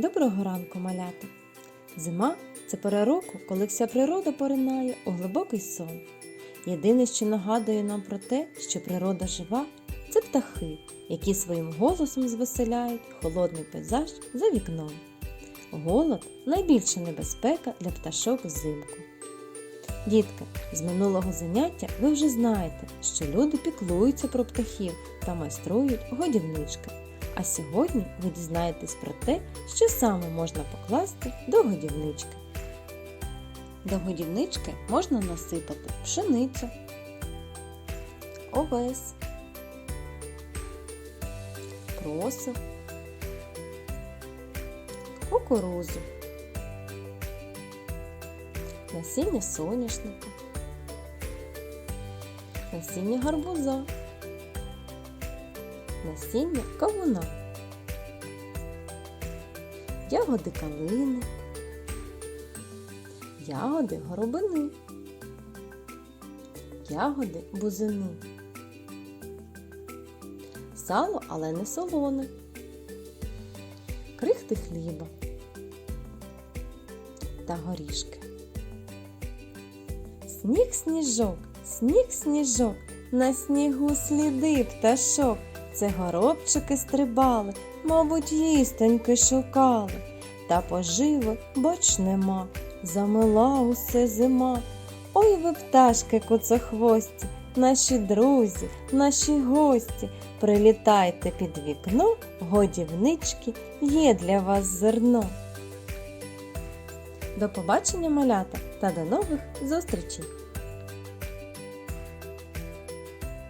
Доброго ранку, малята! Зима це пора року, коли вся природа поринає у глибокий сон. Єдине, що нагадує нам про те, що природа жива, це птахи, які своїм голосом звеселяють холодний пейзаж за вікном. Голод найбільша небезпека для пташок взимку. Дітки, з минулого заняття ви вже знаєте, що люди піклуються про птахів та майструють годівнички. А сьогодні ви дізнаєтесь про те, що саме можна покласти до годівнички. До годівнички можна насипати пшеницю, овес, просо, кукурузу, насіння соняшника, насіння гарбуза, насіння кавуна, ягоди калини, ягоди горобини, ягоди бузини, сало, але не солоне, крихти хліба та горішки. Сніг сніжок, сніг сніжок, на снігу сліди пташок. Це горобчики стрибали, мабуть, їстоньки шукали. Та поживи боч нема, замила усе зима. Ой ви пташки куцохвості, наші друзі, наші гості. Прилітайте під вікно, годівнички, є для вас зерно. До побачення, малята, та до нових зустрічей!